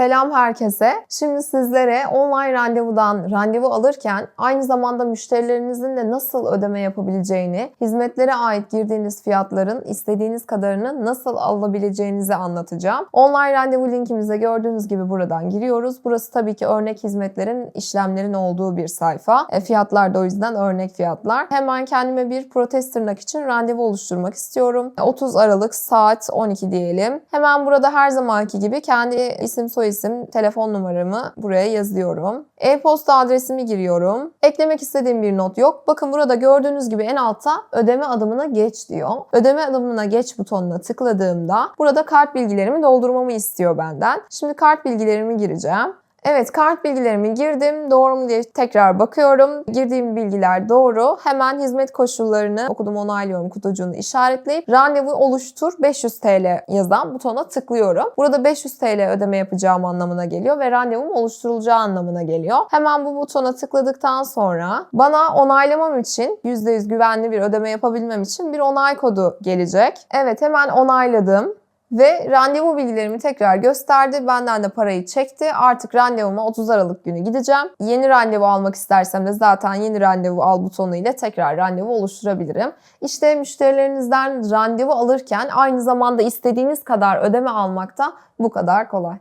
Selam herkese. Şimdi sizlere online randevudan randevu alırken aynı zamanda müşterilerinizin de nasıl ödeme yapabileceğini, hizmetlere ait girdiğiniz fiyatların istediğiniz kadarını nasıl alabileceğinizi anlatacağım. Online randevu linkimize gördüğünüz gibi buradan giriyoruz. Burası tabii ki örnek hizmetlerin, işlemlerin olduğu bir sayfa. E, fiyatlar da o yüzden örnek fiyatlar. Hemen kendime bir protez tırnak için randevu oluşturmak istiyorum. 30 Aralık saat 12 diyelim. Hemen burada her zamanki gibi kendi isim soyisim, telefon numaramı buraya yazıyorum. E-posta adresimi giriyorum. Eklemek istediğim bir not yok. Bakın burada gördüğünüz gibi en altta ödeme adımına geç diyor. Ödeme adımına geç butonuna tıkladığımda burada kart bilgilerimi doldurmamı istiyor benden. Şimdi kart bilgilerimi gireceğim. Evet kart bilgilerimi girdim. Doğru mu diye tekrar bakıyorum. Girdiğim bilgiler doğru. Hemen hizmet koşullarını okudum onaylıyorum kutucuğunu işaretleyip randevu oluştur 500 TL yazan butona tıklıyorum. Burada 500 TL ödeme yapacağım anlamına geliyor ve randevum oluşturulacağı anlamına geliyor. Hemen bu butona tıkladıktan sonra bana onaylamam için %100 güvenli bir ödeme yapabilmem için bir onay kodu gelecek. Evet hemen onayladım. Ve randevu bilgilerimi tekrar gösterdi. Benden de parayı çekti. Artık randevuma 30 Aralık günü gideceğim. Yeni randevu almak istersem de zaten yeni randevu al butonu ile tekrar randevu oluşturabilirim. İşte müşterilerinizden randevu alırken aynı zamanda istediğiniz kadar ödeme almak da bu kadar kolay.